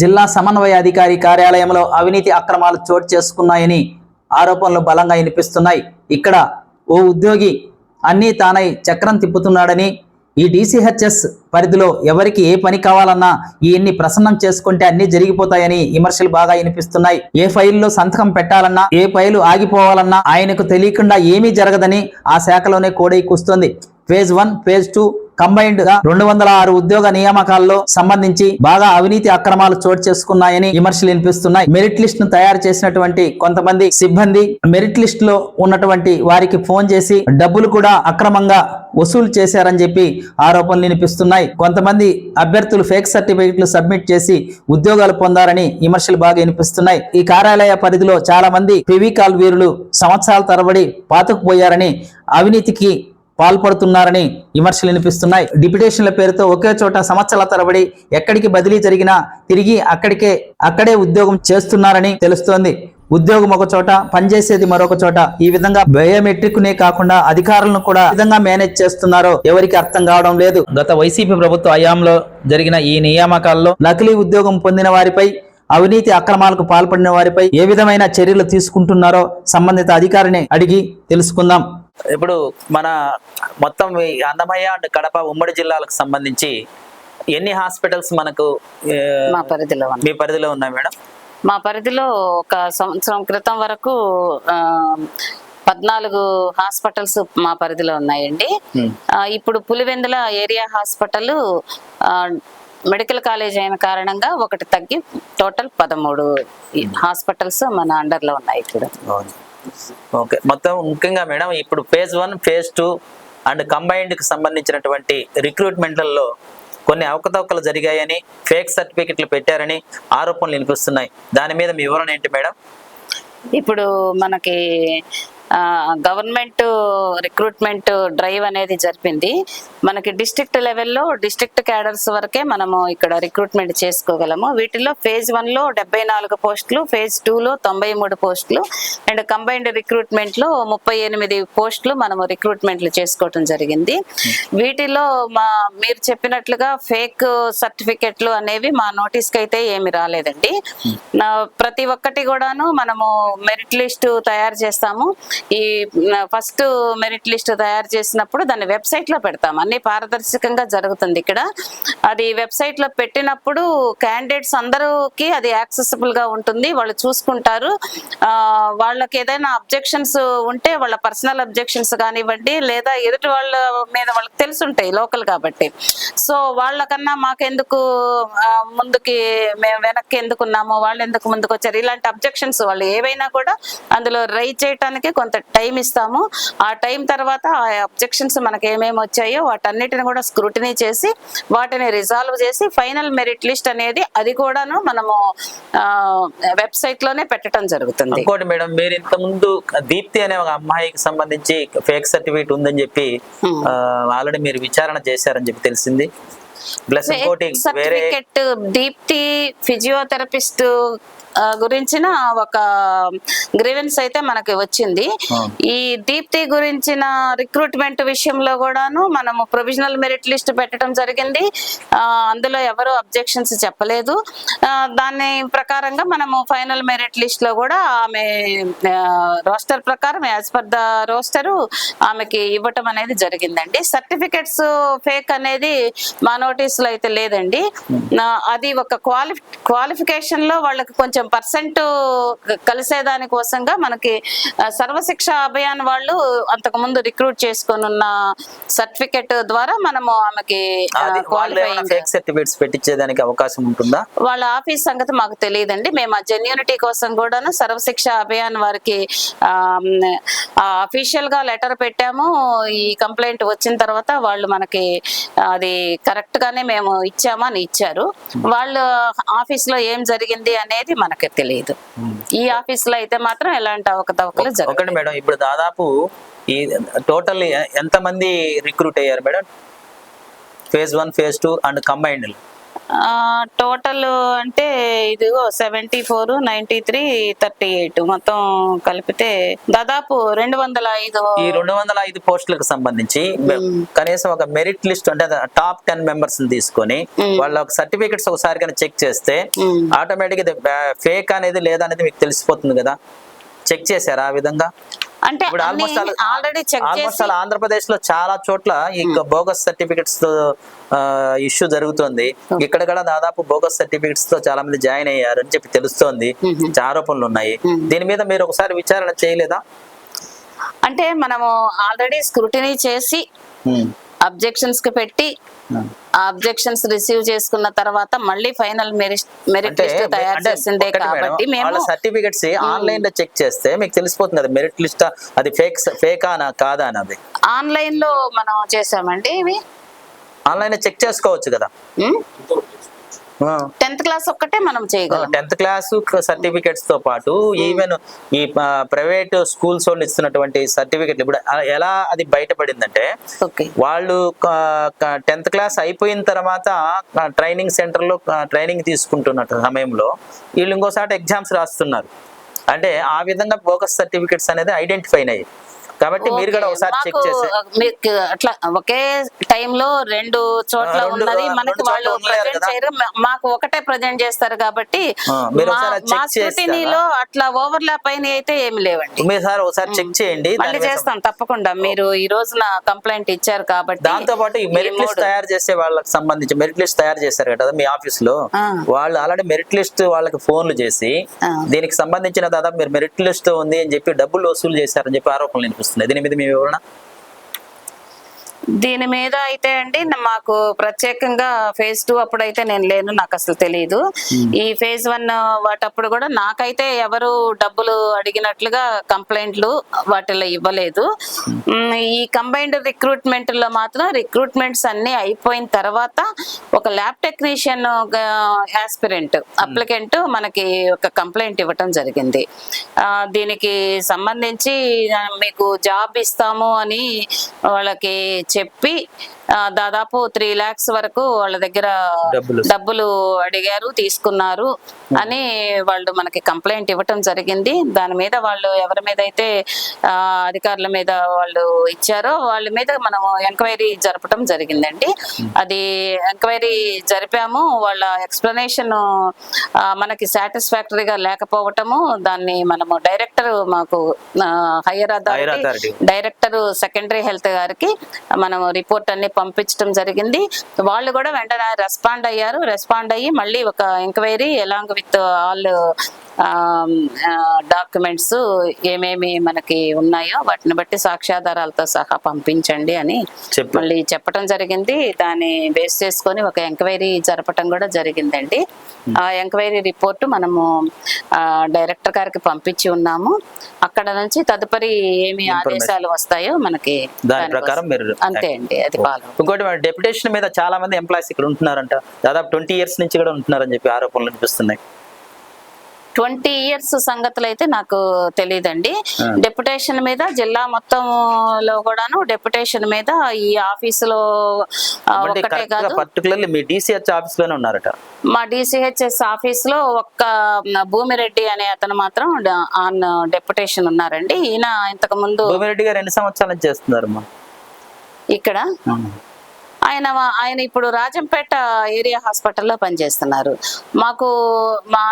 జిల్లా సమన్వయ అధికారి కార్యాలయంలో అవినీతి అక్రమాలు చోటు చేసుకున్నాయని ఆరోపణలు బలంగా వినిపిస్తున్నాయి. ఇక్కడ ఓ ఉద్యోగి అన్నీ తానై చక్రం తిప్పుతున్నాడని ఈ డీసీహెచ్ఎస్ పరిధిలో ఎవరికి ఏ పని కావాలన్నా ఈయన్ని ప్రసన్నం చేసుకుంటే అన్ని జరిగిపోతాయని విమర్శలు బాగా వినిపిస్తున్నాయి. ఏ ఫైల్లో సంతకం పెట్టాలన్నా ఏ ఫైలు ఆగిపోవాలన్నా ఆయనకు తెలియకుండా ఏమీ జరగదని ఆ శాఖలోనే కోడై కూస్తుంది. ఫేజ్ వన్ ఫేజ్ టూ కంబైన్డ్గా రెండు వందల ఆరు ఉద్యోగ నియామకాల్లో సంబంధించి బాగా అవినీతి అక్రమాలు చోటు చేసుకున్నాయని విమర్శలు వినిపిస్తున్నాయి. మెరిట్ లిస్ట్ను తయారు చేసినటువంటి కొంతమంది సిబ్బంది మెరిట్ లిస్ట్లో ఉన్నటువంటి వారికి ఫోన్ చేసి డబ్బులు కూడా అక్రమంగా వసూలు చేశారని చెప్పి ఆరోపణలు వినిపిస్తున్నాయి. కొంతమంది అభ్యర్థులు ఫేక్ సర్టిఫికెట్లు సబ్మిట్ చేసి ఉద్యోగాలు పొందారని విమర్శలు బాగా వినిపిస్తున్నాయి. ఈ కార్యాలయ పరిధిలో చాలా మంది పివికాల్ వీరులు సంవత్సరాల తరబడి పాతుకుపోయారని అవినీతికి పాల్పడుతున్నారని విమర్శలు వినిపిస్తున్నాయి. డిప్యుటేషన్ల పేరుతో ఒకే చోట సంవత్సరాల తరబడి ఎక్కడికి బదిలీ జరిగినా తిరిగి అక్కడికే అక్కడే ఉద్యోగం చేస్తున్నారని తెలుస్తోంది. ఉద్యోగం ఒక చోట పనిచేసేది మరొక చోట. ఈ విధంగా బయోమెట్రిక్ నే కాకుండా అధికారులను కూడా విధంగా మేనేజ్ చేస్తున్నారో ఎవరికి అర్థం కావడం లేదు. గత వైసీపీ ప్రభుత్వ హయాంలో జరిగిన ఈ నియామకాల్లో నకిలీ ఉద్యోగం పొందిన వారిపై అవినీతి అక్రమాలకు పాల్పడిన వారిపై ఏ విధమైన చర్యలు తీసుకుంటున్నారో సంబంధిత అధికారిని అడిగి తెలుసుకుందాం. ఇప్పుడు మన మొత్తం ఈ అన్నమయ్య అండ్ కడప ఉమ్మడి జిల్లాలకు సంబంధించి ఎన్ని హాస్పిటల్స్ మనకు మా పరిధిలో మీ పరిధిలో ఉన్నాయి మేడం? మా పరిధిలో ఒక సంవత్సరం క్రితం వరకు పద్నాలుగు హాస్పిటల్స్ మా పరిధిలో ఉన్నాయండి. ఇప్పుడు Pulivendula area hospital medical college అయిన కారణంగా ఒకటి తగ్గి టోటల్ పదమూడు హాస్పిటల్స్ మన అండర్లో ఉన్నాయి ఇప్పుడు. ఓకే. మొత్తం ముఖ్యంగా మేడం ఇప్పుడు phase one phase two and కంబైన్డ్కి సంబంధించినటువంటి రిక్రూట్మెంట్లలో కొన్ని అవకతవకలు జరిగాయని ఫేక్ సర్టిఫికెట్లు పెట్టారని ఆరోపణలు వినిపిస్తున్నాయి. దాని మీద మీ వివరణ ఏంటి మేడం? ఇప్పుడు మనకి గవర్నమెంట్ రిక్రూట్మెంట్ డ్రైవ్ అనేది జరిపింది. మనకి డిస్ట్రిక్ట్ లెవెల్లో డిస్ట్రిక్ట్ క్యాడర్స్ వరకే మనము ఇక్కడ రిక్రూట్మెంట్ చేసుకోగలము. వీటిలో ఫేజ్ వన్లో డెబ్బై నాలుగు పోస్టులు ఫేజ్ టూలో తొంభై మూడు పోస్టులు అండ్ కంబైన్డ్ రిక్రూట్మెంట్లో ముప్పై ఎనిమిది పోస్టులు మనము రిక్రూట్మెంట్లు చేసుకోవటం జరిగింది. వీటిలో మా మీరు చెప్పినట్లుగా ఫేక్ సర్టిఫికెట్లు అనేవి మా నోటీస్కి అయితే ఏమి రాలేదండి. నా ప్రతి ఒక్కటి కూడాను మనము మెరిట్ లిస్ట్ తయారు చేస్తాము. ఈ ఫస్ట్ మెరిట్ లిస్ట్ తయారు చేసినప్పుడు దాన్ని వెబ్సైట్లో పెడతాం. అన్ని పారదర్శకంగా జరుగుతుంది ఇక్కడ. అది వెబ్సైట్లో పెట్టినప్పుడు క్యాండిడేట్స్ అందరికి అది యాక్సెసిబుల్గా ఉంటుంది. వాళ్ళు చూసుకుంటారు. వాళ్ళకి ఏదైనా అబ్జెక్షన్స్ ఉంటే వాళ్ళ పర్సనల్ అబ్జెక్షన్స్ కానివ్వండి లేదా ఎదుటి వాళ్ళ మీద వాళ్ళకి తెలుసుంటాయి లోకల్ కాబట్టి. సో వాళ్ళకన్నా మాకెందుకు ముందుకి మేము వెనక్కి ఎందుకున్నాము వాళ్ళు ఎందుకు ముందుకు వచ్చారు? ఇలాంటి అబ్జెక్షన్స్ వాళ్ళు ఏవైనా కూడా అందులో రైజ్ చేయటానికి కొంత టైం ఇస్తాము. ఆ టైం తర్వాత ఆ అబ్జెక్షన్స్ మనకి ఏమేమి వచ్చాయో వాటన్నిటిని కూడా స్క్రూటినీ చేసి వాటిని రిజాల్వ్ చేసి ఫైనల్ మెరిట్ లిస్ట్ అనేది అది కూడాను మనము వెబ్సైట్లోనే పెట్టడం జరుగుతుంది. ఇంకోటి మేడం మీరు ఇంత ముందు దీప్తి అనే ఒక అమ్మాయికి సంబంధించి ఫేక్ సర్టిఫికేట్ ఉందని చెప్పి. ఆల్రెడీ మీరు విచారణ చేశారని చెప్పి తెలిసింది. ప్లస్ ఇంకోటి సర్టిఫికెట్ దీప్తి ఫిజియోథెరపిస్ట్ గురించిన ఒక గ్రీవెన్స్ అయితే మనకి వచ్చింది. ఈ దీప్తి గురించిన రిక్రూట్మెంట్ విషయంలో కూడాను మనము ప్రొవిజనల్ మెరిట్ లిస్ట్ పెట్టడం జరిగింది. అందులో ఎవరు అబ్జెక్షన్స్ చెప్పలేదు. దాని ప్రకారంగా మనము ఫైనల్ మెరిట్ లిస్ట్లో కూడా ఆమె రోస్టర్ ప్రకారం యాజ్ పర్ ద రోస్టరు ఆమెకి ఇవ్వటం అనేది జరిగిందండి. సర్టిఫికెట్స్ ఫేక్ అనేది మా నోటీస్లో అయితే లేదండి. అది ఒక క్వాలి క్వాలిఫికేషన్లో వాళ్ళకి కొంచెం పర్సెంట్ కలిసే దాని కోసంగా మనకి సర్వశిక్ష అభియాన్ వాళ్ళు అంతకు ముందు రిక్రూట్ చేసుకొని ఉన్న సర్టిఫికెట్ ద్వారా మనము ఆమెకి సర్టిఫికేట్స్ పెట్టించేదానికి అవకాశం ఉంటుందా? వాళ్ళ ఆఫీస్ సంగతి మాకు తెలియదండి. మేము ఆ జెన్యూనిటీ కోసం కూడాను సర్వశిక్ష అభియాన్ వారికి అఫీషియల్గా లెటర్ పెట్టాము. ఈ కంప్లైంట్ వచ్చిన తర్వాత వాళ్ళు మనకి అది కరెక్ట్ గానే మేము ఇచ్చామా అని ఇచ్చారు. వాళ్ళ ఆఫీస్లో ఏం జరిగింది అనేది మనకి తెలియదు ఈ ఆఫీస్లో అయితే మాత్రం ఎలాంటి అవకతవకలు జరగదు ఒకటి మేడం ఇప్పుడు దాదాపు ఈ టోటల్ ఎంత మంది రిక్రూట్ అయ్యారు madam? Phase one phase two and combined total అంటే ఇదిగో seventy four ninety three thirty eight మొత్తం కలిపితే దాదాపు రెండు వందల ఐదు ఈ రెండు వందల ఐదు పోస్టులకు సంబంధించి కనీసం ఒక మెరిట్ లిస్ట్ అంటే టాప్ టెన్ మెంబర్స్ తీసుకొని వాళ్ళ సర్టిఫికెట్స్ ఒకసారి చెక్ చేస్తే. ఆటోమేటిక్ ఇది ఫేక్ అనేది లేదనేది మీకు తెలిసిపోతుంది కదా. చెక్ చేశారా ఆ విధంగా? అంటే ఇప్పుడు ఆల్మోస్ట్ ఆల్రెడీ చెక్ ఆల్మోస్ట్ అలా ఆంధ్రప్రదేశ్లో చాలా చోట్ల ఈ బోగస్ సర్టిఫికెట్స్ ఇష్యూ జరుగుతుంది. ఇక్కడ కూడా దాదాపు బోగస్ సర్టిఫికెట్స్తో చాలా మంది జాయిన్ అయ్యారు అని చెప్పి తెలుస్తోంది. ఆరోపణలు ఉన్నాయి. దీని మీద మీరు ఒకసారి విచారణ చేయలేదా? అంటే మనము ఆల్రెడీ స్క్రూటినీ చేసి ఉమ్. అబ్జెక్షన్స్కి పెట్టి. ఆ. అబ్జెక్షన్స్ రిసీవ్ చేసుకున్న తర్వాత మళ్ళీ ఫైనల్ మెరిట్ లిస్ట్ తయారు చేసిందే కాబట్టి మేము సర్టిఫికెట్స్ ఆన్లైన్లో చెక్ చేస్తే మీకు తెలిసిపోతుంది కదా మెరిట్ లిస్ట్ అది ఫేక్ ఫేకా కాదా అన్నది ఆన్లైన్లో మనం చేసామండి ఇవి? ఆన్లైన్ చెక్ చేసుకోవచ్చు కదా. టెన్త్ క్లాస్ ఒక్కటే మనం చేయగలం. టెన్త్ క్లాస్ సర్టిఫికెట్స్తో పాటు ఈవెన్ ఈ ప్రైవేట్ స్కూల్స్ వాళ్ళు ఇస్తున్నటువంటి సర్టిఫికెట్లు ఇప్పుడు ఎలా అది బయటపడిందంటే వాళ్ళు టెన్త్ క్లాస్ అయిపోయిన తర్వాత ట్రైనింగ్ సెంటర్లో ట్రైనింగ్ తీసుకుంటున్న సమయంలో వీళ్ళు ఇంకోసారి ఎగ్జామ్స్ రాస్తున్నారు. అంటే ఆ విధంగా బోగస్ సర్టిఫికెట్స్ అనేది ఐడెంటిఫై అయ్యాయి కాబట్టి మీరు కూడా ఒకసారి చెక్ చేసి మీకు అట్లా ఒకే టైంలో రెండు చోట్ల ఉన్నది. మనకి వాళ్ళు ప్రజెంట్. చేయరు. మాకు ఒకటే ప్రజెంట్ చేస్తారు కాబట్టి మా- అట్లా ఓవర్లాప్ అయిన అయితే ఏమి లేవండి. మీరు సార్ ఒకసారి చెక్ చేయండి మళ్ళీ చేస్తాం తప్పకుండా. మీరు ఈ రోజున కంప్లైంట్ ఇచ్చారు కాబట్టి దాంతో పాటు ఈ మెరిట్ లిస్ట్ తయారు చేసే వాళ్ళకి సంబంధించి మెరిట్ లిస్ట్ తయారు చేశారు కదా మీ ఆఫీస్లో. వాళ్ళు ఆల్రెడీ మెరిట్ లిస్ట్ వాళ్ళకి ఫోన్లు చేసి. దీనికి సంబంధించిన దాదాపు మీరు మెరిట్ లిస్ట్ ఉంది అని చెప్పి డబ్బులు వసూలు చేశారని చెప్పి ఆరోపణలు వినిపిస్తున్నాయి దీని మీద మీ వివరణ దీని మీద అయితే అండి మాకు ప్రత్యేకంగా ఫేజ్ టూ అప్పుడైతే నేను లేను నాకు అసలు తెలియదు ఈ ఫేజ్ వన్ వాటప్పుడు కూడా నాకైతే ఎవరు డబ్బులు అడిగినట్లుగా కంప్లైంట్లు వాటిలో ఇవ్వలేదు. మ్, ఈ కంబైన్డ్ రిక్రూట్మెంట్లో మాత్రం రిక్రూట్మెంట్స్ అన్ని అయిపోయిన తర్వాత ఒక ల్యాబ్ టెక్నీషియన్ ఆస్పిరెంట్ అప్లికెంట్ మనకి ఒక కంప్లైంట్ ఇవ్వటం జరిగింది. దీనికి సంబంధించి మీకు జాబ్ ఇస్తాము అని వాళ్ళకి చెప్పి దాదాపు త్రీ లాక్స్ వరకు వాళ్ళ దగ్గర డబ్బులు. అడిగారు తీసుకున్నారు అని వాళ్ళు మనకి కంప్లైంట్ ఇవ్వటం జరిగింది దాని మీద వాళ్ళు ఎవరి మీద అయితే అధికారుల మీద వాళ్ళు ఇచ్చారో వాళ్ళ మీద మనం ఎంక్వైరీ జరపటం జరిగిందండి అది ఎంక్వైరీ జరిపాము వాళ్ళ ఎక్స్ప్లెనేషన్ మనకి సాటిస్ఫాక్టరీగా లేకపోవటము దాన్ని మనము డైరెక్టర్ మాకు higher authority. Director secondary health గారికి మనం రిపోర్ట్ అన్ని పంపించడం జరిగింది. వాళ్ళు కూడా వెంటనే రెస్పాండ్ అయ్యారు. రెస్పాండ్ అయ్యి మళ్ళీ ఒక enquiry along with all documents ఏమేమి మనకి ఉన్నాయో వాటిని బట్టి సాక్ష్యాధారాలతో సహా పంపించండి అని మళ్ళీ చెప్పడం జరిగింది. దాన్ని బేస్ చేసుకొని ఒక ఎంక్వైరీ జరపటం కూడా జరిగిందండి. ఆ ఎంక్వైరీ రిపోర్ట్ మనము డైరెక్టర్ గారికి పంపించి ఉన్నాము. అక్కడ నుంచి తదుపరి ఏమి ఆదేశాలు వస్తాయో మనకి దాని ప్రకారం మీరు అంతే అండి అది ఇంకోటి డెప్యుటేషన్ మీద చాలా మంది ఎంప్లాయీస్ ఇక్కడ ఉంటున్నారంట. దాదాపు ట్వంటీ ఇయర్స్ నుంచి కూడా ఉంటున్నారని చెప్పి ఆరోపణలు వినిపిస్తున్నాయి ట్వంటీ ఇయర్స్ సంగతులు అయితే నాకు తెలియదండి డెప్యుటేషన్ మీద జిల్లా మొత్తంలో కూడాను డెప్యుటేషన్ మీద ఈ ఆఫీసులో గా కాదు. పర్టికులర్లీ మీ డిసిహెచ్ ఆఫీస్లోనే ఉన్నారట? మా డిసిహెచ్ఎస్ ఆఫీస్లో ఒక్క భూమిరెడ్డి అనే అతను మాత్రం ఆన్ డెప్యుటేషన్ ఉన్నారండి. ఈయన ఇంతకు ముందు భూమిరెడ్డి గారు ఎన్ని సంవత్సరాల నుంచి చేస్తున్నారమ్మా? ఇక్కడ? ఆయన ఆయన ఇప్పుడు రాజంపేట ఏరియా హాస్పిటల్లో పనిచేస్తున్నారు. మాకు మా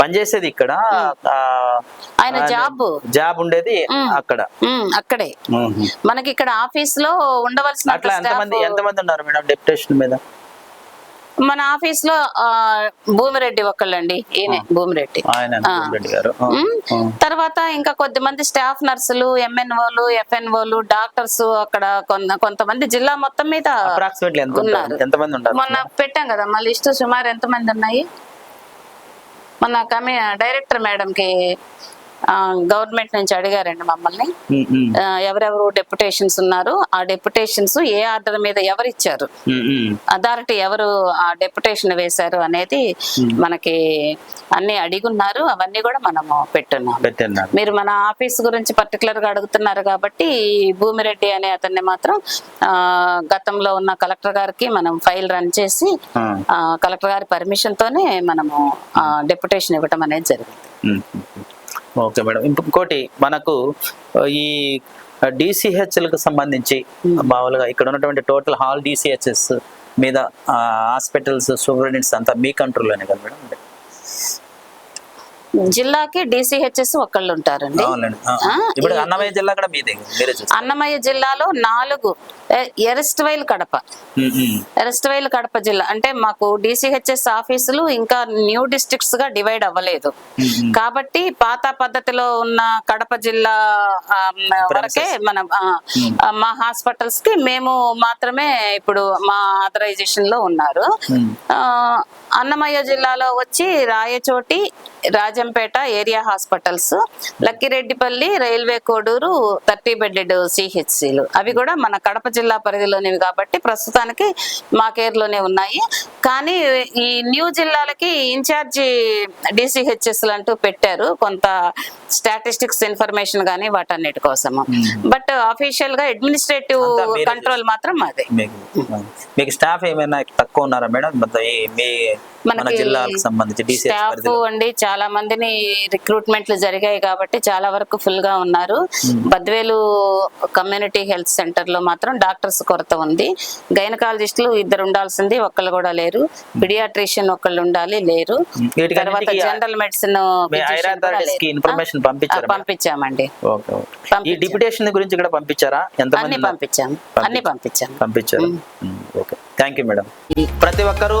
పనిచేసేది ఇక్కడ ఆయన జాబ్. జాబ్ ఉండేది అక్కడ. అక్కడే. మనకి ఇక్కడ ఆఫీస్లో ఉండవలసిన ఎంతమంది ఎంతమంది ఉన్నారు మేడం డెప్యుటేషన్ మీద? మన ఆఫీస్లో భూమిరెడ్డి ఒక్కళ్ళండి ఈయనే భూమిరెడ్డి. తర్వాత ఇంకా కొద్దిమంది స్టాఫ్ నర్సులు ఎంఎన్ఓలు ఎఫ్ఎన్ఓలు డాక్టర్స్ అక్కడ కొంత కొంతమంది జిల్లా మొత్తం మీద ఉన్నారు. మొన్న పెట్టాం కదా మా లిస్టు సుమారు ఎంతమంది ఉన్నాయి? మొన్న కమి డైరెక్టర్ మేడం కి గవర్నమెంట్ నుంచి అడిగారండి మమ్మల్ని. ఎవరెవరు డెప్యుటేషన్స్ ఉన్నారు ఆ డెప్యుటేషన్స్ ఏ ఆర్డర్ మీద ఎవరు ఇచ్చారు. అథారిటీ ఎవరు ఆ డెప్యుటేషన్ వేశారు అనేది మనకి అన్ని అడిగున్నారు. అవన్నీ కూడా మనము పెట్టున్నాం. మీరు మన ఆఫీస్ గురించి పర్టికులర్గా అడుగుతున్నారు కాబట్టి భూమిరెడ్డి అనే అతన్ని మాత్రం గతంలో ఉన్న కలెక్టర్ గారికి మనం ఫైల్ రన్ చేసి కలెక్టర్ గారి పర్మిషన్ తోనే మనము డెప్యుటేషన్ ఇవ్వటం అనేది జరిగింది. Okay madam. ఇంకోటి మనకు ఈ డిసిహెచ్లకు సంబంధించి మామూలుగా ఇక్కడ ఉన్నటువంటి టోటల్ హాల్ డిసిహెచ్ఎస్ మీద హాస్పిటల్స్ సూపరింటెండెంట్స్ అంతా మీ కంట్రోల్లోనే కదా మేడం జిల్లాకి డిసిహెచ్ఎస్ ఒకళ్ళు ఉంటారండి అన్నమయ్య జిల్లా కూడా అన్నమయ్య జిల్లాలో నాలుగు ఎరెస్ట్వైల్ కడప. ఎరెస్ట్వైల్ కడప జిల్లా. అంటే మాకు డిసిహెచ్ఎస్ ఆఫీసులు ఇంకా న్యూ డిస్ట్రిక్ట్స్గా డివైడ్ అవ్వలేదు. కాబట్టి పాత పద్ధతిలో ఉన్న కడప జిల్లా వరకే మనం మా హాస్పిటల్స్కి మేము మాత్రమే ఇప్పుడు మా ఆథరైజేషన్లో ఉన్నారు. అన్నమయ్య జిల్లాలో వచ్చి Rayachoti Rajampet area hospitals Lakkireddipalli railway Koduru thirty bedded సిహెచ్సిలు. అవి కూడా మన కడప జిల్లా పరిధిలోనివి కాబట్టి ప్రస్తుతానికి మా కేర్లోనే ఉన్నాయి. కానీ ఈ న్యూ జిల్లాలకి ఇన్ఛార్జి డిసిహెచ్ఎస్ అంటూ పెట్టారు. కొంత స్టాటిస్టిక్స్ ఇన్ఫర్మేషన్ కానీ వాటన్నిటి కోసము. బట్ అఫీషియల్గా అడ్మినిస్ట్రేటివ్ కంట్రోల్ మాత్రం అదే మీకు స్టాఫ్ ఏమైనా తక్కువ ఉన్నారా మేడం? మీ మనకి సంబంధించి స్టాఫ్ అండి చాలా మందిని రిక్రూట్మెంట్లు జరిగాయి కాబట్టి చాలా వరకు ఫుల్గా ఉన్నారు. బద్వేలు కమ్యూనిటీ హెల్త్ సెంటర్లో మాత్రం డాక్టర్స్ కొరత ఉంది. గైనకాలజిస్టులు ఇద్దరు ఉండాల్సింది ఒక్కళ్ళు కూడా లేరు. పిడియాట్రిషియన్ ఒకళ్ళు ఉండాలి లేరు. తర్వాత జనరల్ మెడిసిన్ ఇన్ఫర్మేషన్? పంపించామండి. ఈ. డిప్యుటేషన్ గురించి కూడా పంపించారా? అన్ని పంపించాం. అన్ని పంపించాం పంపించారు? ఓకే. థ్యాంక్ యూ మేడం ప్రతి ఒక్కరూ